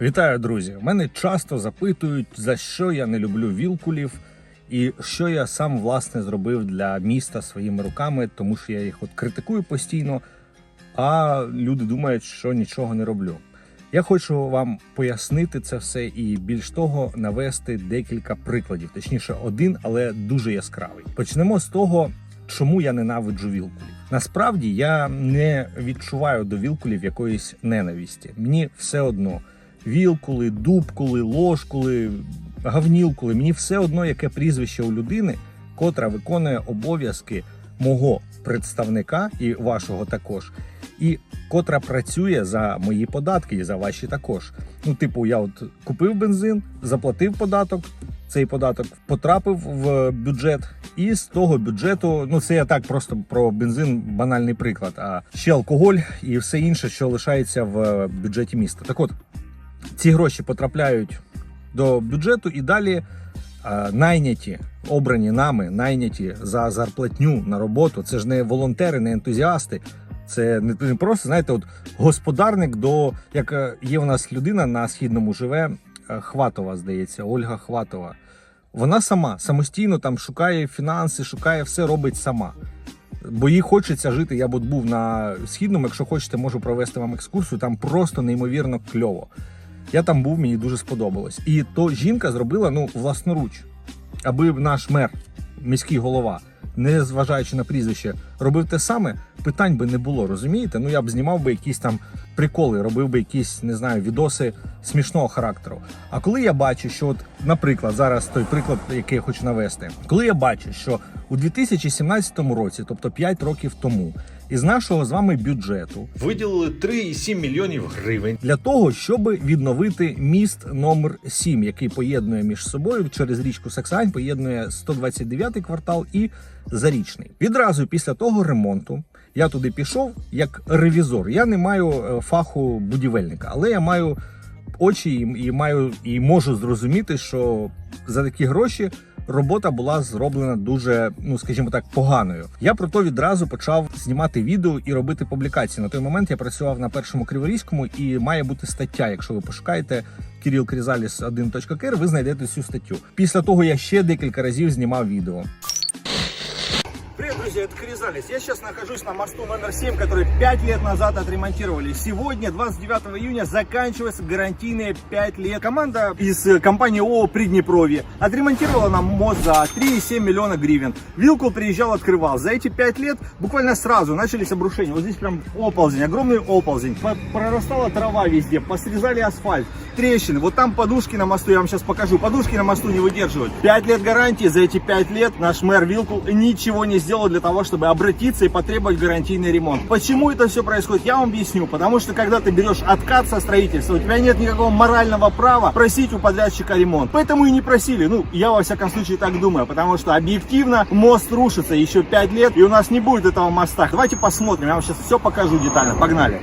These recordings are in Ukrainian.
Вітаю, друзі! Мене часто запитують, за що я не люблю вілкулів і що я сам власне зробив для міста своїми руками, тому що я їх от критикую постійно, а люди думають, що нічого не роблю. Я хочу вам пояснити це все і більш того навести декілька прикладів, точніше, один, але дуже яскравий. Почнемо з того, чому я ненавиджу вілкулів. Насправді я не відчуваю до вілкулів якоїсь ненависті. Мені все одно вілкули, дубкули, ложкули, гавнілкули. Мені все одно яке прізвище у людини, котра виконує обов'язки мого представника і вашого також, і котра працює за мої податки і за ваші також. Ну, типу, я от купив бензин, заплатив податок. Цей податок потрапив в бюджет, і з того бюджету, ну це я так просто про бензин, банальний приклад. А ще алкоголь і все інше, що лишається в бюджеті міста. Так от ці гроші потрапляють до бюджету і далі е, найняті, обрані нами, найняті за зарплатню на роботу. Це ж не волонтери, не ентузіасти. Це не просто, знаєте, от господарник до як е, є у нас людина на східному живе е, Хватова, здається, Ольга Хватова. Вона сама самостійно там шукає фінанси, шукає все, робить сама. Бо їй хочеться жити. Я б от був на східному. Якщо хочете, можу провести вам екскурсію. Там просто неймовірно кльово. Я там був, мені дуже сподобалось. І то жінка зробила ну власноруч, аби наш мер, міський голова, не зважаючи на прізвище, робив те саме, питань би не було. Розумієте? Ну я б знімав би якісь там приколи, робив би якісь, не знаю, відоси смішного характеру. А коли я бачу, що, от, наприклад, зараз той приклад, який я хочу навести, коли я бачу, що у 2017 році, тобто 5 років тому, із нашого з вами бюджету Виділили 3,7 мільйонів гривень. для того, щоб відновити міст номер 7, який поєднує між собою через річку Саксань, поєднує 129 квартал і Зарічний. Відразу після того ремонту я туди пішов як ревізор. Я не маю е, фаху будівельника, але я маю очі і маю і можу зрозуміти, що за такі гроші. Робота була зроблена дуже, ну скажімо так, поганою. Я про то відразу почав знімати відео і робити публікації. На той момент я працював на першому криворізькому, і має бути стаття. Якщо ви пошукаєте Кирил Крізаліс 1.кр, ви знайдете цю статтю. Після того я ще декілька разів знімав відео. Привет, друзья, это Кризалис. Я сейчас нахожусь на мосту номер 7, который 5 лет назад отремонтировали. Сегодня, 29 июня, заканчивается гарантийные 5 лет. Команда из э, компании ООО «Приднепровье» отремонтировала нам мост за 3,7 миллиона гривен. Вилкул приезжал, открывал. За эти 5 лет буквально сразу начались обрушения. Вот здесь прям оползень, огромный оползень. По- Прорастала трава везде, посрезали асфальт, трещины. Вот там подушки на мосту, я вам сейчас покажу. Подушки на мосту не выдерживают. 5 лет гарантии. За эти 5 лет наш мэр Вилкул ничего не сделал для того, чтобы обратиться и потребовать гарантийный ремонт. Почему это все происходит, я вам объясню. Потому что когда ты берешь откат со строительства, у тебя нет никакого морального права просить у подрядчика ремонт. Поэтому и не просили. Ну, я во всяком случае так думаю. Потому что объективно мост рушится еще 5 лет, и у нас не будет этого моста. Давайте посмотрим. Я вам сейчас все покажу детально. Погнали.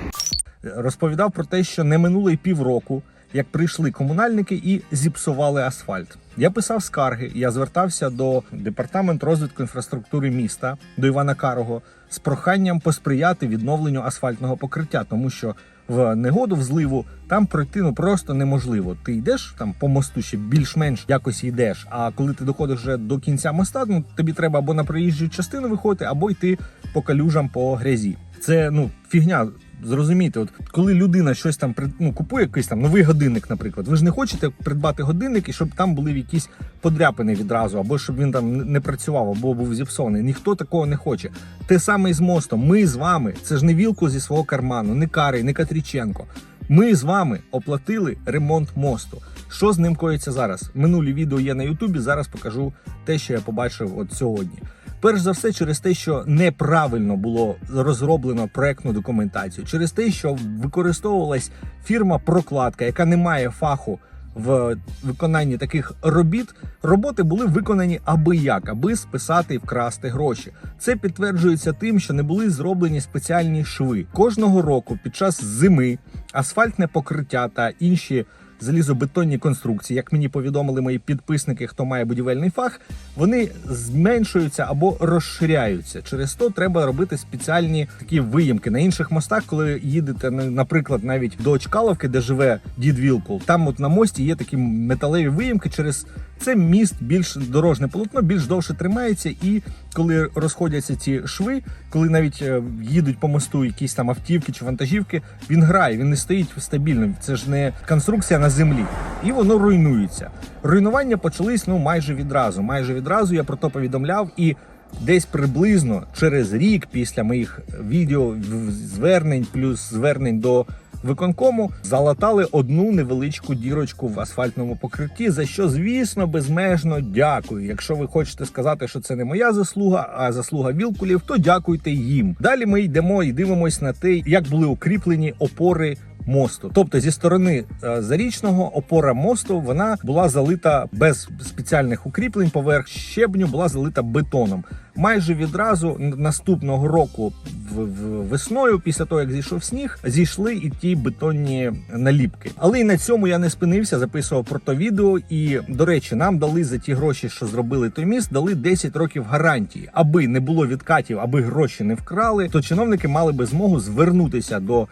розповідав про те, що не минуло й півроку, як прийшли комунальники і зіпсували асфальт. Я писав скарги, я звертався до департаменту розвитку інфраструктури міста до Івана Карого з проханням посприяти відновленню асфальтного покриття, тому що в негоду в зливу там пройти ну просто неможливо. Ти йдеш там по мосту ще більш-менш якось йдеш. А коли ти доходиш вже до кінця моста, ну тобі треба або на проїжджу частину виходити, або йти по калюжам по грязі. Це ну фігня. Зрозумійте, от коли людина щось там ну, купує якийсь там новий годинник, наприклад, ви ж не хочете придбати годинник і щоб там були якісь подряпини відразу, або щоб він там не працював, або був зіпсований. Ніхто такого не хоче. Те саме і з мостом. Ми з вами. Це ж не вілку зі свого карману, не Карий, не Катріченко. Ми з вами оплатили ремонт мосту. Що з ним коїться зараз? Минулі відео є на Ютубі. Зараз покажу те, що я побачив от сьогодні. Перш за все, через те, що неправильно було розроблено проектну документацію, через те, що використовувалась фірма прокладка, яка не має фаху в виконанні таких робіт, роботи були виконані аби як, аби списати і вкрасти гроші. Це підтверджується тим, що не були зроблені спеціальні шви. Кожного року під час зими асфальтне покриття та інші залізобетонні конструкції, як мені повідомили мої підписники, хто має будівельний фах, вони зменшуються або розширяються. Через то треба робити спеціальні такі виїмки на інших мостах, коли їдете, наприклад, навіть до Чкаловки, де живе дід Вілкул. Там, от на мості, є такі металеві виїмки. Через це міст більш дорожне полотно, більш довше тримається. І коли розходяться ці шви, коли навіть е, їдуть по мосту якісь там автівки чи вантажівки, він грає, він не стоїть стабільно. Це ж не конструкція на землі, і воно руйнується. Руйнування почались ну майже відразу. Майже відразу я про то повідомляв і. Десь приблизно через рік після моїх відео звернень, плюс звернень до виконкому, залатали одну невеличку дірочку в асфальтному покритті. За що, звісно, безмежно дякую. Якщо ви хочете сказати, що це не моя заслуга, а заслуга вілкулів, то дякуйте їм. Далі ми йдемо і дивимось на те, як були укріплені опори мосту. Тобто зі сторони е, зарічного опора мосту вона була залита без спеціальних укріплень поверх щебню, була залита бетоном. Майже відразу наступного року, в, весною, після того як зійшов сніг, зійшли і ті бетонні наліпки. Але і на цьому я не спинився, записував про то відео. І до речі, нам дали за ті гроші, що зробили той міст, дали 10 років гарантії, аби не було відкатів, аби гроші не вкрали, то чиновники мали би змогу звернутися до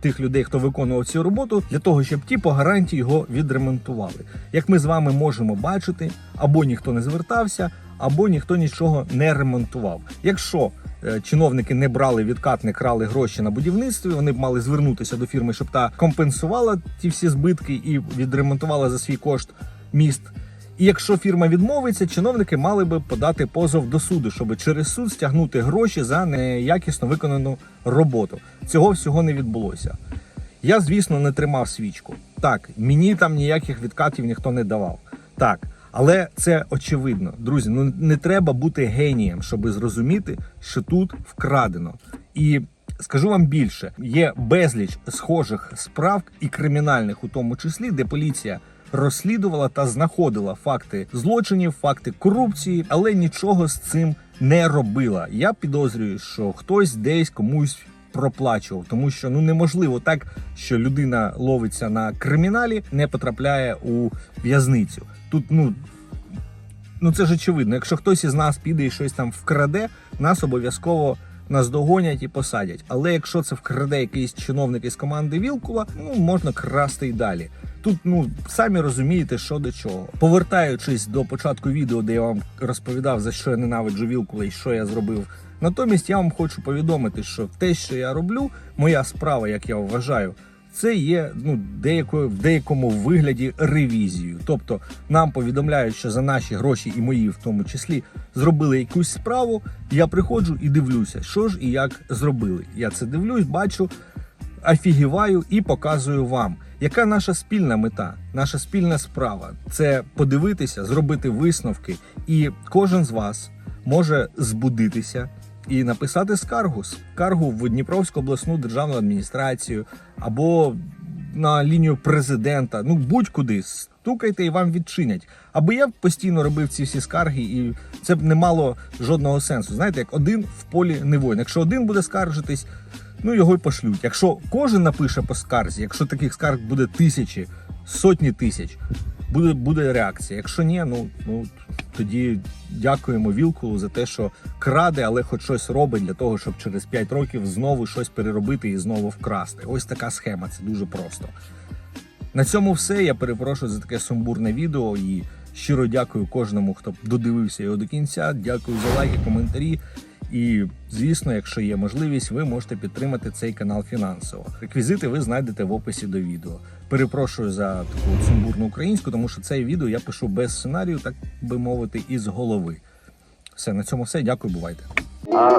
тих людей, хто виконував цю роботу, для того, щоб ті по гарантії його відремонтували. Як ми з вами можемо бачити, або ніхто не звертався, або ніхто нічого не ремонтував. Якщо е, чиновники не брали відкат, не крали гроші на будівництві, вони б мали звернутися до фірми, щоб та компенсувала ті всі збитки і відремонтувала за свій кошт міст. І якщо фірма відмовиться, чиновники мали би подати позов до суду, щоб через суд стягнути гроші за неякісно виконану роботу. Цього всього не відбулося. Я, звісно, не тримав свічку. Так, мені там ніяких відкатів ніхто не давав. Так, але це очевидно. Друзі, ну не треба бути генієм, щоб зрозуміти, що тут вкрадено. І скажу вам більше: є безліч схожих справ і кримінальних, у тому числі, де поліція розслідувала та знаходила факти злочинів, факти корупції, але нічого з цим не робила. Я підозрюю, що хтось десь комусь проплачував, тому що ну неможливо так, що людина ловиться на криміналі, не потрапляє у в'язницю. Тут ну. Ну це ж очевидно. Якщо хтось із нас піде і щось там вкраде, нас обов'язково наздогонять і посадять. Але якщо це вкраде якийсь чиновник із команди Вілкула, ну можна красти й далі. Тут ну самі розумієте, що до чого. Повертаючись до початку відео, де я вам розповідав за що я ненавиджу Вілкула і що я зробив. Натомість я вам хочу повідомити, що те, що я роблю, моя справа, як я вважаю, це є ну деякою в деякому вигляді ревізією. Тобто нам повідомляють, що за наші гроші і мої, в тому числі, зробили якусь справу. Я приходжу і дивлюся, що ж і як зробили. Я це дивлюсь, бачу, офігіваю і показую вам. Яка наша спільна мета, наша спільна справа це подивитися, зробити висновки, і кожен з вас може збудитися і написати скаргу, скаргу в Дніпровську обласну державну адміністрацію або на лінію президента. Ну будь-куди стукайте і вам відчинять. Аби я постійно робив ці всі скарги, і це б не мало жодного сенсу. Знаєте, як один в полі не воїн. Якщо один буде скаржитись, ну його й пошлють. Якщо кожен напише по скарзі, якщо таких скарг буде тисячі, сотні тисяч, буде, буде реакція. Якщо ні, ну, ну тоді дякуємо Вілкулу за те, що краде, але хоч щось робить для того, щоб через 5 років знову щось переробити і знову вкрасти. Ось така схема, це дуже просто. На цьому все. Я перепрошую за таке сумбурне відео і щиро дякую кожному, хто додивився його до кінця. Дякую за лайки, коментарі. І звісно, якщо є можливість, ви можете підтримати цей канал фінансово. Реквізити ви знайдете в описі до відео. Перепрошую за таку сумбурну українську, тому що це відео я пишу без сценарію, так би мовити, із голови. Все, на цьому все. Дякую, бувайте. А